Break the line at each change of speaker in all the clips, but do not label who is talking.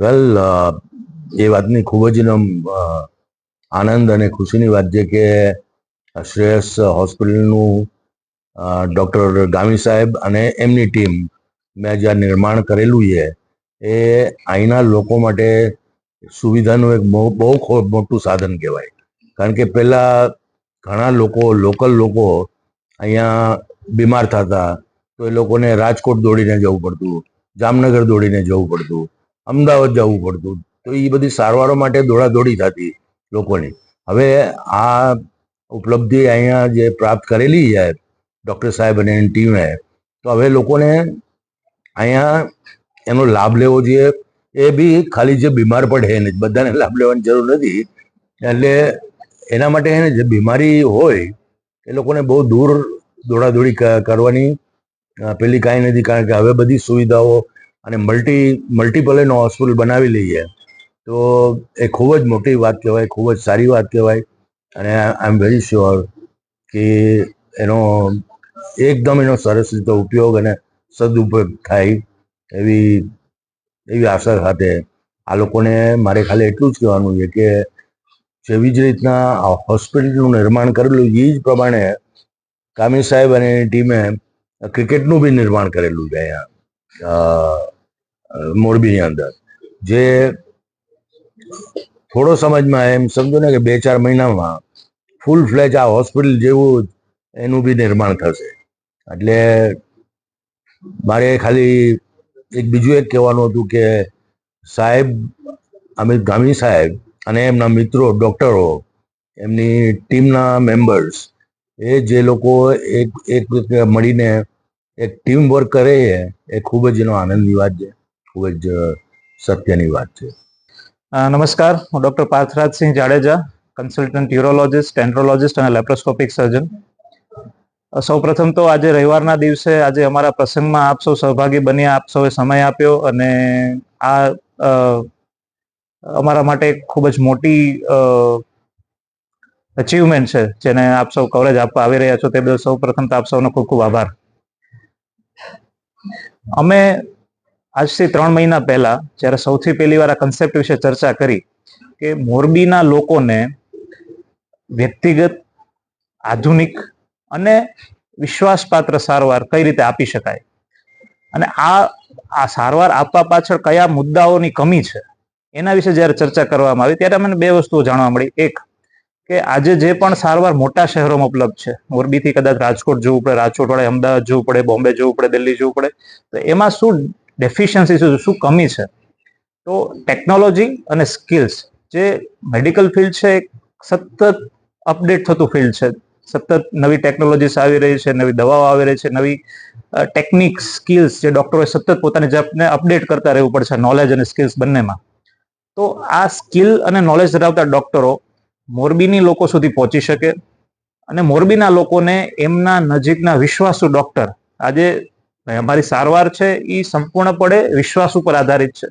વેલ એ વાતની ખૂબ જ આનંદ અને ખુશીની વાત છે કે શ્રેયસ હોસ્પિટલનું ડૉક્ટર ગામી સાહેબ અને એમની ટીમ મેં જ્યાં નિર્માણ કરેલું છે, એ અહીંના લોકો માટે સુવિધાનું એક બહુ ખૂબ મોટું સાધન કહેવાય. કારણ કે પહેલાં ઘણા લોકો, લોકલ લોકો અહીંયા બીમાર થતા, તો એ લોકોને રાજકોટ દોડીને જવું પડતું, જામનગર દોડીને જવું પડતું અમદાવાદ જવું પડતું. તો એ બધી સારવારો માટે દોડાદોડી થતી લોકોની. હવે આ ઉપલબ્ધિ અહીંયા જે પ્રાપ્ત કરેલી છે, ડૉક્ટર સાહેબ અને એની ટીમે, તો હવે લોકોને અહીંયા એનો લાભ લેવો જોઈએ. એ બી ખાલી જે બીમાર પડે એને બધાને લાભ લેવાની જરૂર નથી. એટલે એના માટે એને જે બીમારી હોય, એ લોકોને બહુ દૂર દોડાદોડી કરવાની પેલી કાંઈ નથી. કારણ કે હવે બધી સુવિધાઓ અને મલ્ટી મલ્ટીપલ એનો હોસ્પિટલ બનાવી લઈએ, તો એ ખૂબ જ મોટી વાત કહેવાય, ખૂબ જ સારી વાત કહેવાય. અને આઈ એમ વેરી શ્યોર કે એનો એકદમ એનો સરસ રીતે ઉપયોગ અને સદુપયોગ થાય એવી એવી આશા સાથે આ લોકોને મારે ખાલી એટલું જ કહેવાનું છે કે જેવી જ રીતના હોસ્પિટલનું નિર્માણ કરેલું એ જ પ્રમાણે કામી સાહેબ અને ટીમે ક્રિકેટનું બી નિર્માણ કરેલું છે અહીંયા. મોરબીની અંદર. જે થોડો સમજમાં એમ સમજો ને કે બે ચાર મહિનામાં ફૂલ ફ્લેજ આ હોસ્પિટલ જેવું એનું બી નિર્માણ થશે. એટલે મારે ખાલી એક બીજું એક કહેવાનું હતું કે સાહેબ, અમિત ગામી સાહેબ અને એમના મિત્રો, ડૉક્ટરો, એમની ટીમના મેમ્બર્સ એ જે લોકો એક એક મળીને એક ટીમ વર્ક કરે છે એ ખૂબ જ એનો આનંદની વાત છે. ખૂબ જ સત્યની વાત છે.
નમસ્કાર. હું doctor Parthrajsinh Jadeja consultant urologist andrologist અને લેપ્રોસ્કોપિક સર્જન સૌ પ્રથમ તો આજે રવિવારના દિવસે આજે અમારા પ્રસંગમાં આપ સૌ સહભાગી બન્યા, આપ સૌએ સમય આપ્યો અને આ અમારા માટે ખૂબ જ મોટી અચીવમેન્ટ છે, જેને આપ સૌ કવરેજ આપવા આવી રહ્યા છો. તે બદલ સૌ પ્રથમ તો આપ સૌનો ખૂબ ખૂબ આભાર. અમે આજથી ત્રણ મહિના પહેલા જ્યારે સૌથી પહેલી વાર આ કન્સેપ્ટ વિશે ચર્ચા કરી કે મોરબીના લોકોને વ્યક્તિગત, આધુનિક અને વિશ્વાસપાત્ર સારવાર કઈ રીતે આપી શકાય? અને આ આ સારવાર આપવા પાછળ કયા મુદ્દાઓની કમી છે? એના વિશે જ્યારે ચર્ચા કરવામાં આવી ત્યારે મને બે વસ્તુઓ જાણવા મળી. એક કે આજે જે પણ સારવાર મોટા શહેરોમાં ઉપલબ્ધ છે, મોરબીથી કદાચ રાજકોટ જવું પડે, રાજકોટ વડે અમદાવાદ જવું પડે, બોમ્બે જવું પડે, દિલ્હી જવું પડે, તો એમાં શું ડેફિશિયન્સી શું શું કમી છે? તો ટેકનોલોજી અને સ્કિલ્સ જે મેડિકલ ફિલ્ડ છે સતત અપડેટ થતું ફિલ્ડ છે. સતત નવી ટેકનોલોજીસ આવી રહી છે, નવી દવાઓ આવી રહી છે, નવી ટેકનિક સ્કિલ્સ જે ડોક્ટરોએ સતત પોતાની જાતને અપડેટ કરતા રહેવું પડશે નોલેજ અને સ્કિલ્સ બંનેમાં. તો આ સ્કિલ અને નોલેજ ધરાવતા ડોક્ટરો મોરબીની લોકો સુધી પહોંચી શકે અને મોરબીના લોકોને એમના નજીકના વિશ્વાસુ ડોક્ટર આજે અમારી સારવાર છે એ સંપૂર્ણપણે વિશ્વાસ ઉપર આધારિત છે.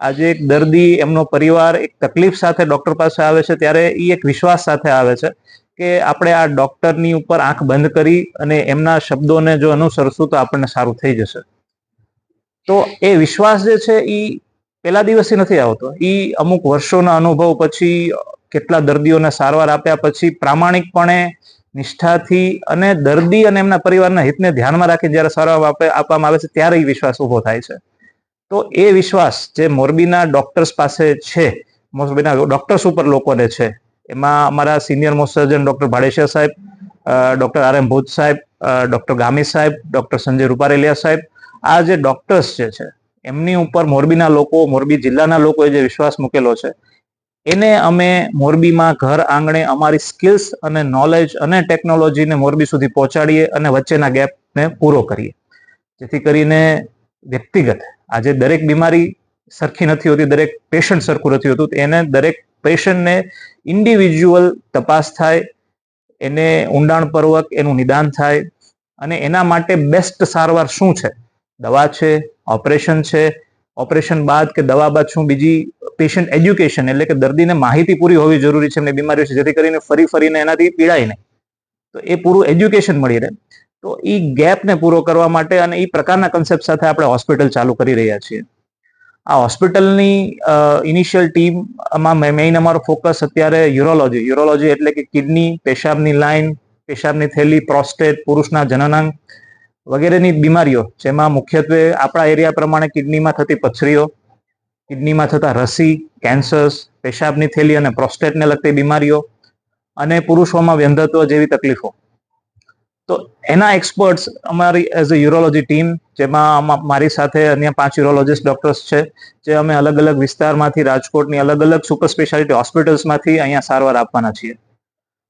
આજે એક દર્દી, એમનો પરિવાર એક તકલીફ સાથે ડોક્ટર પાસે આવે છે, ત્યારે એ એક વિશ્વાસ સાથે આવે છે કે આપણે આ ડોક્ટરની ઉપર આંખ બંધ કરી અને એમના શબ્દોને જો અનુસરશું તો આપણને સારું થઈ જશે. તો એ વિશ્વાસ જે છે એ પહેલા દિવસથી નથી આવતો. એ અમુક વર્ષોના અનુભવ પછી કેટલા દર્દીઓને સારવાર આપ્યા પછી પ્રામાણિકપણે નિષ્ઠાથી અને દર્દી અને એમના પરિવારના હિતને ધ્યાનમાં રાખી જ્યારે સારવાર આપે- આપવામાં આવે છે, ત્યારે એ વિશ્વાસ ઊભો થાય છે. તો એ વિશ્વાસ જે મોરબીના ડોક્ટર્સ પાસે છે, મોરબીના ડોક્ટર્સ ઉપર લોકોને છે, એમાં અમારા senior most surgeon doctor Bhadeshia સાહેબ ડોક્ટર આર એમ ભૂત સાહેબ ડોક્ટર ગામી સાહેબ, ડોક્ટર સંજય રૂપારેલિયા સાહેબ, આ જે ડોક્ટર્સ જે છે, એમની ઉપર મોરબીના લોકો, મોરબી જિલ્લાના લોકોએ જે વિશ્વાસ મૂકેલો છે એને અમે મોરબીમાં ઘર આંગણે અમારી સ્કિલ્સ અને નોલેજ અને ટેકનોલોજીને મોરબી સુધી પહોંચાડીએ અને વચ્ચેના ગેપને પૂરો કરીએ. જેથી કરીને વ્યક્તિગત આજે દરેક બીમારી સરખી નથી હોતી, દરેક પેશન્ટ સરખું નથી હોતું, એને દરેક પેશન્ટને ઇન્ડિવિજ્યુઅલ તપાસ થાય, એને ઊંડાણપૂર્વક એનું નિદાન થાય અને એના માટે બેસ્ટ સારવાર શું છે? દવા છે ઓપરેશન છે ઓપરેશન બાદ કે દવા બાદ શું બીજી પેશન્ટ એજ્યુકેશન એટલે કે દર્દીને માહિતી પૂરી હોવી જરૂરી છે એમને બીમારીઓ છે, જેથી કરીને ફરી ફરીને એનાથી પીડાય નહીં. તો એ પૂરું એજ્યુકેશન મળી રહે. તો એ ગેપને પૂરો કરવા માટે અને એ પ્રકારના કન્સેપ્ટ સાથે આપણે હોસ્પિટલ ચાલુ કરી રહ્યા છીએ. આ હોસ્પિટલની ઇનિશિયલ ટીમમાં મેઇન અમારો ફોકસ અત્યારે યુરોલોજી યુરોલોજી એટલે કે કિડની પેશાબની લાઇન પેશાબની થેલી પ્રોસ્ટેટ પુરુષના જનનાંગ વગેરેની બીમારીઓ, જેમાં મુખ્યત્વે આપણા એરિયા પ્રમાણે કિડનીમાં થતી પથરીઓ, કિડનીમાં થતા રસી, કેન્સર્સ, પેશાબની થેલી અને પ્રોસ્ટેટને લગતી બીમારીઓ અને પુરુષોમાં વ્યંધત્વ જેવી તકલીફો. તો એના એક્સપર્ટ્સ અમારી એઝ અ યુરોલોજી ટીમ જેમાં મારી સાથે અન્ય પાંચ યુરોલોજીસ્ટ ડોક્ટર્સ છે, જે અમે અલગ અલગ વિસ્તારમાંથી રાજકોટની અલગ અલગ સુપર સ્પેશિયાલિટી હોસ્પિટલ્સમાંથી અહીંયા સારવાર આપવાના છીએ.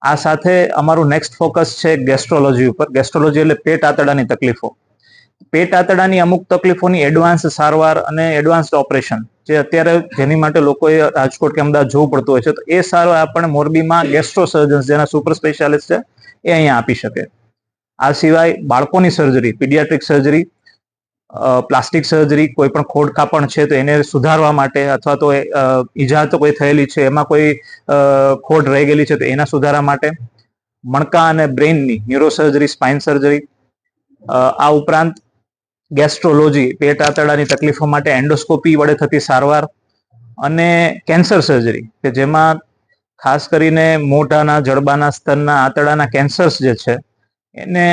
આ સાથે અમારું નેક્સ્ટ ફોકસ છે ગેસ્ટ્રોલોજી ઉપર. ગેસ્ટ્રોલોજી એટલે પેટ આંતરડાની તકલીફો. પેટ આંતરડાની અમુક તકલીફોની એડવાન્સ સારવાર અને એડવાન્સ્ડ ઓપરેશન જે અત્યારે જેની માટે લોકોએ રાજકોટ કે અમદાવાદ જવું પડતું હોય છે, તો એ સારવાર આપણને મોરબીમાં ગેસ્ટ્રો સર્જન્સ જેના સુપર સ્પેશિયાલિસ્ટ છે, એ અહીંયા આપી શકે. આ સિવાય બાળકોની surgery paediatric surgery plastic surgery કોઈ પણ ખોડ કાપણ છે તો એને સુધારવા માટે અથવા તો ઈજા તો કોઈ થયેલી છે, એમાં કોઈ ખોડ રહી ગયેલી છે તો એના સુધારા માટે મણકા અને બ્રેઇનની ન્યુરોસર્જરી, સ્પાઇન સર્જરી આ ઉપરાંત ગેસ્ટ્રોલોજી, પેટ આંતરડાની તકલીફો માટે એન્ડોસ્કોપી વડે થતી સારવાર અને કેન્સર સર્જરી કે જેમાં ખાસ કરીને મોઢાના, જડબાના સ્તરના આંતરડાના કેન્સર્સ જે છે, એને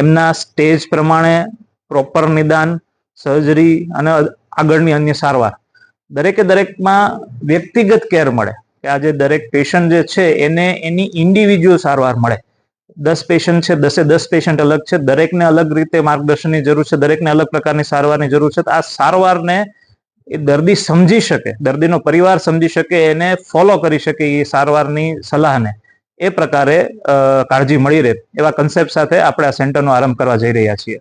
એમના સ્ટેજ પ્રમાણે પ્રોપર નિદાન સર્જરી અને આગળની અન્ય સારવાર. દરેકે દરેકમાં વ્યક્તિગત કેર મળે. કે આજે દરેક પેશન્ટ જે છે, એને એની ઇન્ડિવિજ્યુઅલ સારવાર મળે. દસ પેશન્ટ છે, દસે દસ પેશન્ટ અલગ છે, દરેકને અલગ રીતે માર્ગદર્શનની જરૂર છે, દરેકને અલગ પ્રકારની સારવારની જરૂર છે આ સારવારને એ દર્દી સમજી શકે, દર્દીનો પરિવાર સમજી શકે, એને ફોલો કરી શકે એ સારવારની સલાહને. એ પ્રકારે કાળજી મળી રહે. એવા કન્સેપ્ટ સાથે આપણે આ સેન્ટરનો આરંભ કરવા જઈ રહ્યા છીએ.